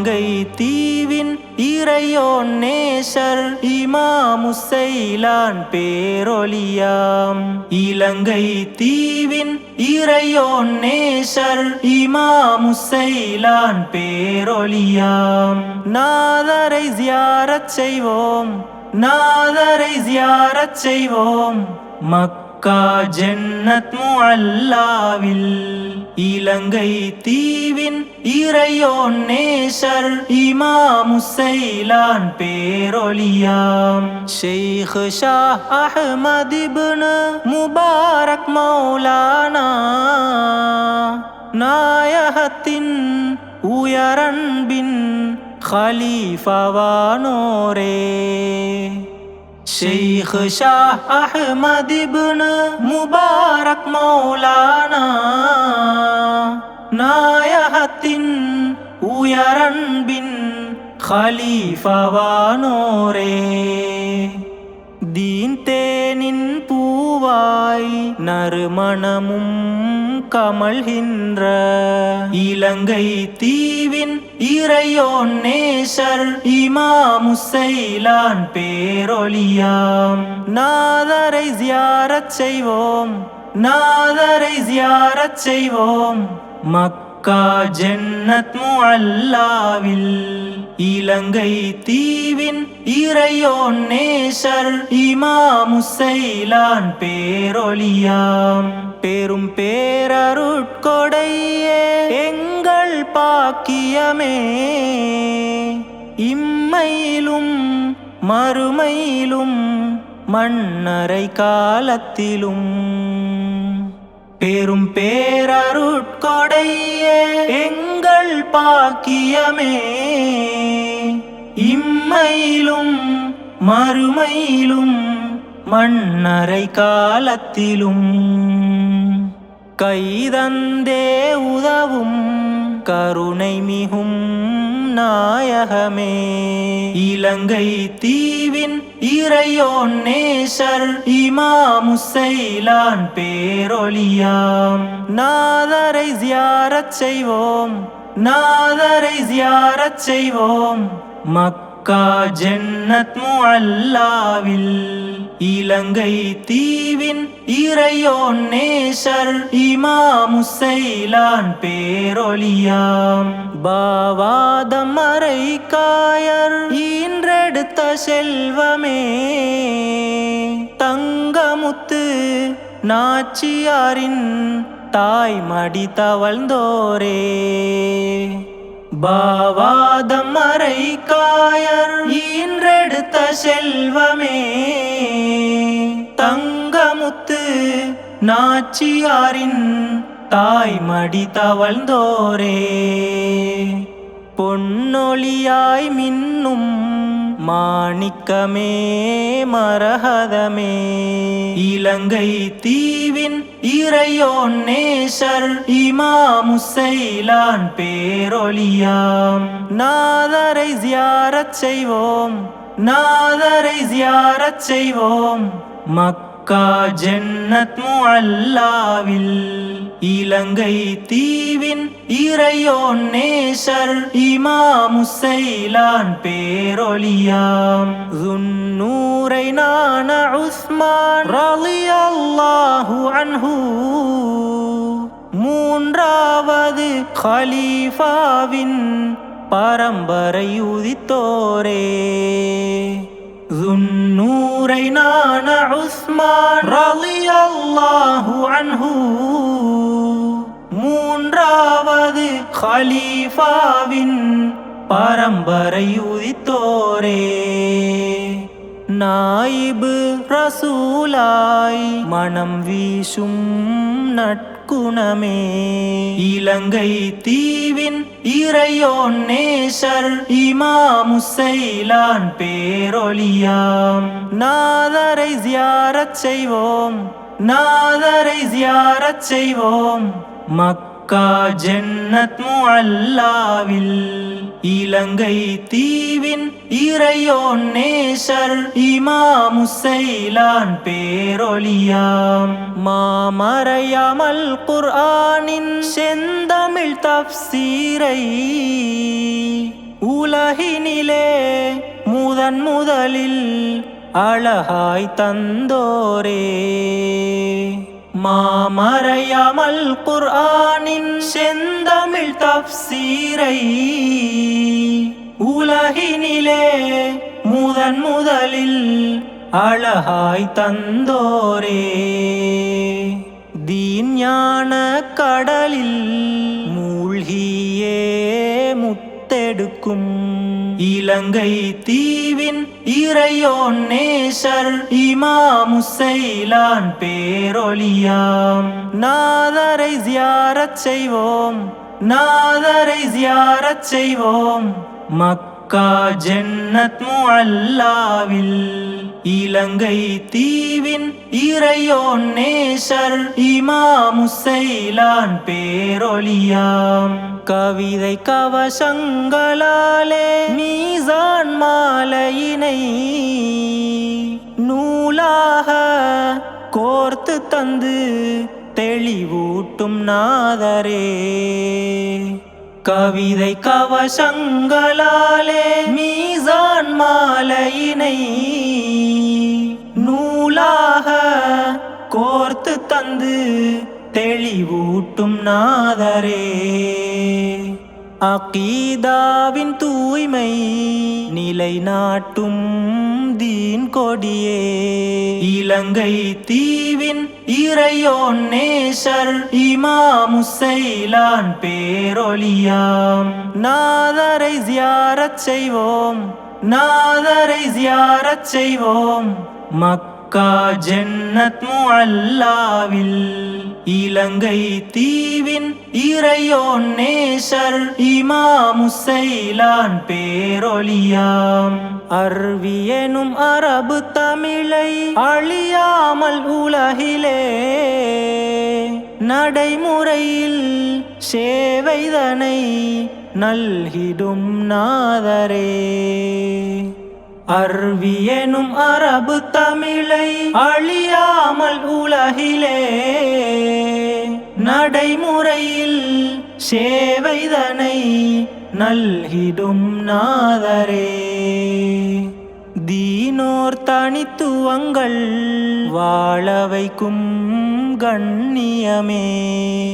இலங்கை தீவின் இறையோன் நேசர் இமாமுசைலான் பேரொலியாம் இலங்கை தீவின் இறையோன் நேசர் இமாமுசைலான் பேரொலியாம் நாதரை ஜியாரச் செய்வோம் நாதரை ஜியாரச் செய்வோம் മക്ക ജന്നത്ത് മുഅല്ലാവിൽ ഇലങ്കൈ തീവിൻ ഇറയോൻ നേശർ ഇമാമുസൈലാൻ പേരൊലിയാം. ഷെയ്ഖ് ഷാ അഹ്മദ് ഇബ്നു മുബാറക് മൗലാന നായഹത്തിൻ ഉയരൻ ബിൻ ഖലീഫവാനോരേ شيخ شاہ احمد ابن مبارك مولانا നായഹത്തിൻ ഉയരൺബിൻ ഖലീഫവാനോരേ. ദീൻ തേനിൻ പൂവായി നറുമണമും கமழ்கின்ற இலங்கை தீவின் இறையோன் நேசர் இமாமுசைலான் பேரொழியாம். நாதரை ஜியாரச் செய்வோம் நாதரை ஜியாரச் செய்வோம். மக்கா ஜென்னத் முஅல்லாவில் இலங்கை தீவின் இறையோன் நேசர் இமாமுசைலான் பேரொலியாம் பெரும் பேரருட்கொடையே எங்கள் பாக்கியமே. இம்மையிலும் மறுமையிலும் மன்னரை காலத்திலும். பெரும் பேரருட்கொடையே எங்கள் பாக்கியமே. இம்மையிலும் மறுமையிலும் மண்ணறை காலத்திலும் கைதந்தே உதவும் கருணை மிகும் நாயகமே. இலங்கை தீவின் இறையோன் நேசர் இமாமுசைலான் பேரொழியாம். நாதரை ஜியாரச் செய்வோம் நாதரை ஜியாரச் செய்வோம். மக்கா ஜென்னத் முல்லாவில் இலங்கை தீவின் இறையோன் நேசர் இமாமுசைலான் பேரொலியாம் பாவாதம் மறை காயர் ஈன்றெடுத்த செல்வமே. தங்கமுத்து நாச்சியாரின் தாய் மடி தவழ்ந்தோரே. பாவாதம் அறை காயர் ஈன்றெடுத்த செல்வமே. தங்கமுத்து நாச்சியாரின் தாய் மடி தவழ்ந்தோரே. பொன்னொழியாய் மின்னும் மாணிக்கமே மரகதமே. இலங்கை தீவின் இறையோன் நேசர் இமாமுசைலான் பேரொலியாம் நாதரை ஜியாரச் செய்வோம் நாதரை ஜியாரச் செய்வோம். மக்கா ஜன்னத் முஅல்லாவில். இலங்கை தீவின் இறையோன் நேசர் இமாமுசைலான் பேரொலியாம் துன்னூரை நான உஸ்மான் ரலி அல்லாஹு அன்ஹு. மூன்றாவது ஹலீஃபாவின் பரம்பரை உதித்தோரே. துன்னூரை நான உஸ்மான் ரலி அல்லாஹு அன்ஹூ. ஹலீஃபாவின் பரம்பரை உதித்தோரே நாயிபு ரசூலாய் மனம் வீசும் நட்குணமே இலங்கை தீவின் இறையோன் நேசர் இமாமுசைலான் பேரொலியாம் நாதரை ஜியாரச் செய்வோம் நாதரை ஜியாரச் செய்வோம் மக் மக்கா ஜென்னத் முல்லாவில் இலங்கை தீவின் இறையோன் நேசர் இமாமுசைலான் பேரொழியாம். மாமறையாமல் குர்ஆனின் செந்தமிழ் தப்சீரை. உலகினிலே முதன் முதலில் அழகாய் தந்தோரே. மாமறையாமல் குர்ஆனின் செந்தமிழ் தப்சீரை உலகினிலே முதன் முதலில் அழகாய் தந்தோரே. தீன் ஞான கடலில் மூழ்கியே முத்தெடுக்கும் இலங்கை தீவின் இறையோன் நேசர் இமாமுசைலான் பேரொலியாம் நாதரை ஜியாரச் செய்வோம் நாதரை ஜியாரச் செய்வோம். மக்கா ஜென்னத் முல்லாவில் இலங்கை தீவின் இறையோன் நேசர் இமாமுசைலான் பேரொலியாம் கவிதை கவசங்களாலே மீசான் மாலையினை நூலாக கோர்த்து தந்து தெளிவூட்டும் நாதரே. கவிதை கவசங்களாலே மீசான் மாலையினை நூலாக கோர்த்து தந்து தெளிவூட்டும் நாதரே. அகீதாவின் தூய்மை நிலைநாட்டும் தீன் கொடியே. இலங்கை தீவின் இறையோன் நேசர் இமாமுசைலான் பேரொலியாம் நாதரை ஜியாரச் செய்வோம் நாதரை ஜியாரச் செய்வோம் மக்கா ஜென்னத் முல்லாவில் இலங்கை தீவின் இறையோன் நேசர் இமாமுசைலான் பேரொலியாம் அருவியனும் அரபு தமிழை அழியாமல் உலகிலே நடைமுறையில் சேவைதனை நல்கிடும் நாதரே. அருவியனும் அரபு தமிழை அழியாமல் உலகிலே நடைமுறையில் சேவைதனை நல்கிடும் நாதரே. தீனோர் தனித்துவங்கள் வாழ வைக்கும் கண்ணியமே.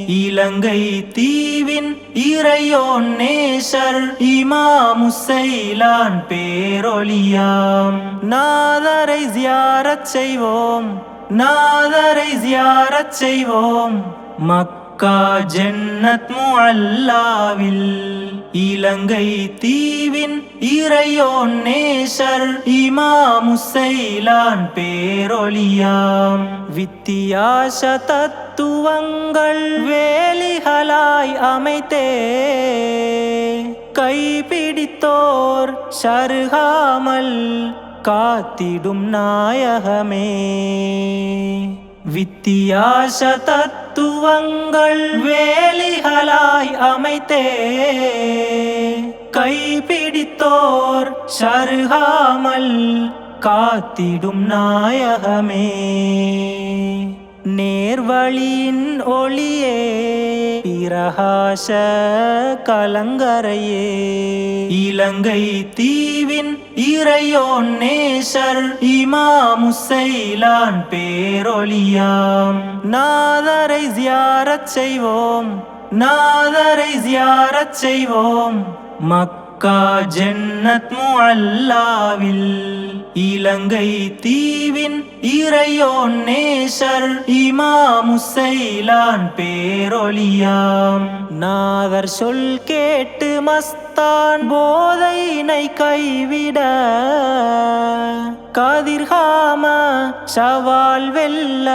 இலங்கை தீவின் இறையோன் நேசர் இமாமுசைலான் பேரொலியாம் நாதரை ஜியாரச் செய்வோம் நாதரை ஜியாரச் செய்வோம். மக்கா ஜன்னத் முஅல்லாவில் இலங்கை தீவின் இறையோன் நேசர் இமாமுசைலான் பேரொலியாம் வித்தியாச தத்துவங்கள் வேலிகளாய் அமைத்தே கைப்பிடித்தோர் சருகாமல் காத்திடும் நாயகமே வித்தியாச தத்துவங்கள் வேலிகளாய் அமைத்தே கைப்பிடித்தோர் சருகாமல் காத்திடும் நாயகமே. நேர்வழியின் ஒளியே பிரகாச கலங்கரையே. இலங்கை தீவின் இறையோன் நேசர் இமாமுசைலான் பேரொழியாம். நாதரை ஜியாரச் செய்வோம் நாதரை ஜியாரச் செய்வோம். மக்கா ஜன்னத் முஅல்லாவில். இலங்கை தீவின் இறையோன் நேசர் இமாமுசைலான் பேரொலியாம் நாதர் சொல் கேட்டு மஸ்தான் போதையினை கைவிட. கதிர்காம சவால் வெல்ல.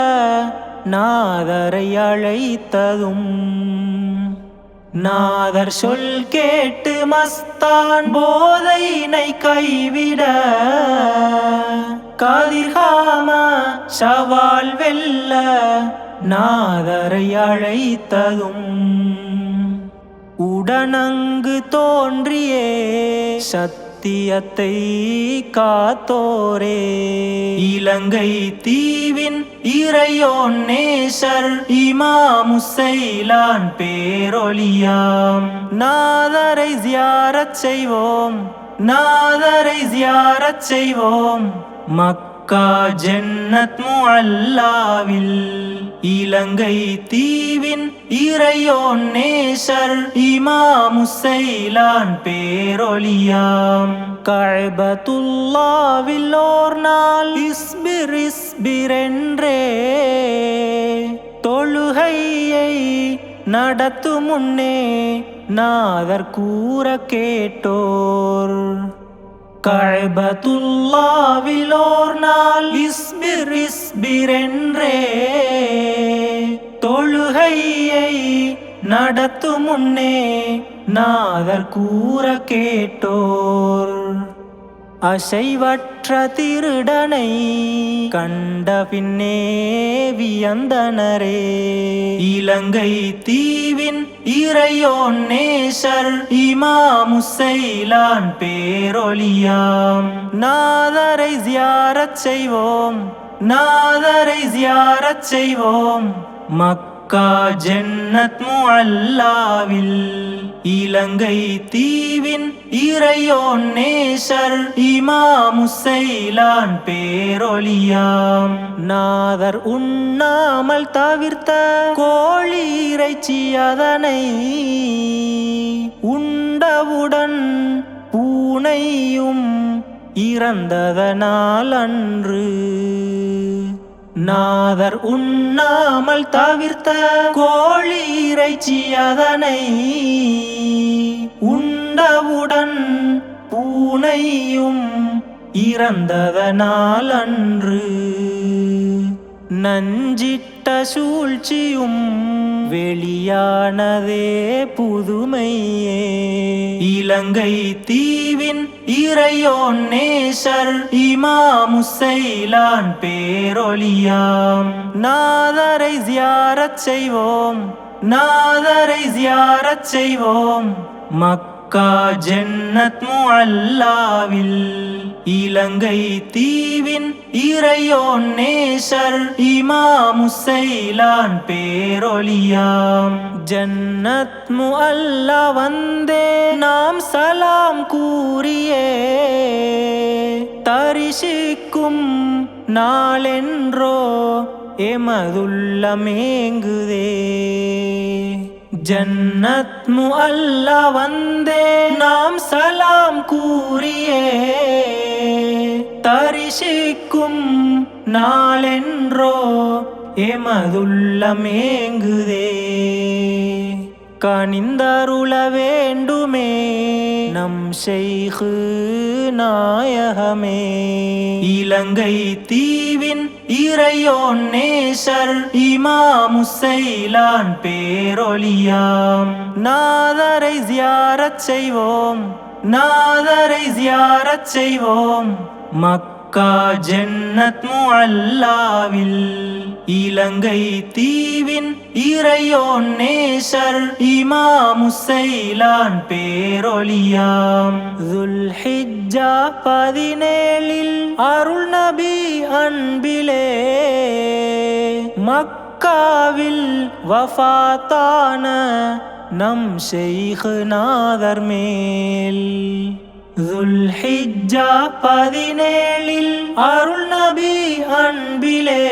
நாதரை அழைத்ததும் நாதர் சொல் கேட்டு மஸ்தான் போதையினை கைவிட. கதிர்காம சவால் வெல்ல நாதரை அழைத்ததும் உடனங்கு தோன்றியே. சத்தியத்தை காத்தோரே. இலங்கை தீவின் இறையோன் நேசர் இமாமுசைலான் பேரொழியாம். நாதரை ஜியாரச் செய்வோம் நாதரை ஜியாரச் செய்வோம். மக்கா ஜென்னத் முல்லாவில் இலங்கை தீவின் இறையோன் நேசர் இமாமுசைலான் பேரொலியாம் கழ்பத்துல்லாவில் ஓர் நாள் இஸ்பிர் இஸ்பிரென்றே தொழுகையை நடத்து முன்னே நாதர் கூற கேட்டோர். கழ்பத்துல்லாவிலோர் நாள் இஸ்பிர் இஸ்பிரென்றே தொழுகையை நடத்து முன்னே நாதர் கூற கேட்டோர். அசைவற்ற திருடனை கண்ட பின்னே வியந்தனரே. இலங்கை தீவின் இறையோன் நேசர் இமாமுசைலான் பேரொலியாம் நாதரை ஜியாரச் செய்வோம் நாதரை ஜியாரச் செய்வோம். மக்கா ஜன்னத் முஅல்லாவில். இலங்கை தீவின் இறையோன் நேசர் இமாமுசைலான் பேரொலியாம் நாதர் உண்ணாமல் தவிர்த்த கோழி இறைச்சி அதனை உண்டவுடன் பூனையும் இறந்ததனால் அன்று நாதர் உண்ணாமல் தவிர்த்த கோழி இறைச்சி அதனை பூனையும் இறந்ததனால் அன்று நஞ்சிட்ட சூழ்ச்சியும் வெளியானதே புதுமையே. இலங்கை தீவின் இறையோன் நேசர் இமாமுசைலான் பேரொலியாம் நாதரை ஜியாரச் செய்வோம் நாதரை ஜியாரச் செய்வோம் மக்கா ஜென்னத் முல்லாவில் இலங்கை தீவின் இறையோன் நேசர் இமாமுசைலான் பேரொலியாம் ஜன்னத் முல்லா வந்தே நாம் சலாம் கூறியே. தரிசிக்கும் நாளென்றோ எமதுள்ளமேங்குதே ஜன்னத் முஅல்லா வந்தே நாம் சலாம் கூறியே. தரிசிக்கும் நாளென்றோ எமதுள்ளமேங்குதே. கனிந்தருள வேண்டுமே நம் செய்கு நாயகமே. இலங்கை தீவின் இறையோன் நேசர் இமாமுசைலான் பேரொலியாம் நாதரை ஜியாரச் செய்வோம் நாதரை ஜியாரச் செய்வோம். மக்கா ஜென்னத் முல்லாவில் இலங்கை தீவின் இறையோன் நேசர் இமாமுசைலான் பேரொலியாம் துல்ஹிஜா பதினேழில் அருள் நபி அன்பிலே மக்காவில் வஃபாத்தான நம் செய்கு நாதர் மேல். துல்ஹிஜா பதினேழில் அருள் நபி அன்பிலே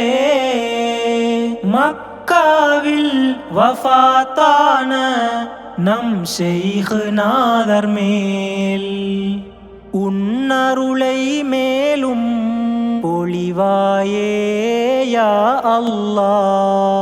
மக்காவில் வஃபாத்தான நம் செய்கு நாதர் மேல். உன்னருளை மேலும் பொழிவாயே யா அல்லா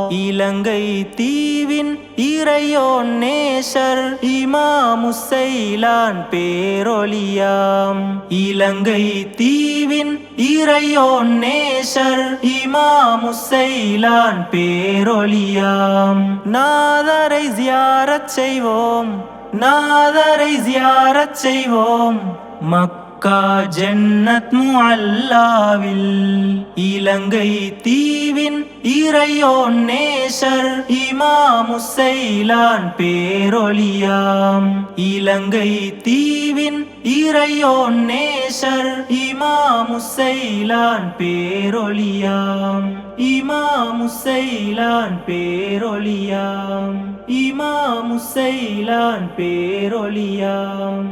இலங்கை தீவின் இறையோன் நேசர் இமாமுசைலான் பேரொலியாம் இலங்கை தீவின் இறையோன் நேசர் இமாமுசைலான் பேரொலியாம் நாதரை ஜியாரச் செய்வோம் நாதரை ஜியாரச் செய்வோம். மக் மக்கா ஜன்னத் முஅல்லாவில் இலங்கை தீவின் இறையோன் நேசர் இமாமுசைலான் பேரொளியாம் இலங்கை தீவின் இறையோன் நேசர் இமாமுசைலான் பேரொளியாம் இமாமுசைலான் பேரொளியாம் இமாமுசைலான் பேரொளியாம்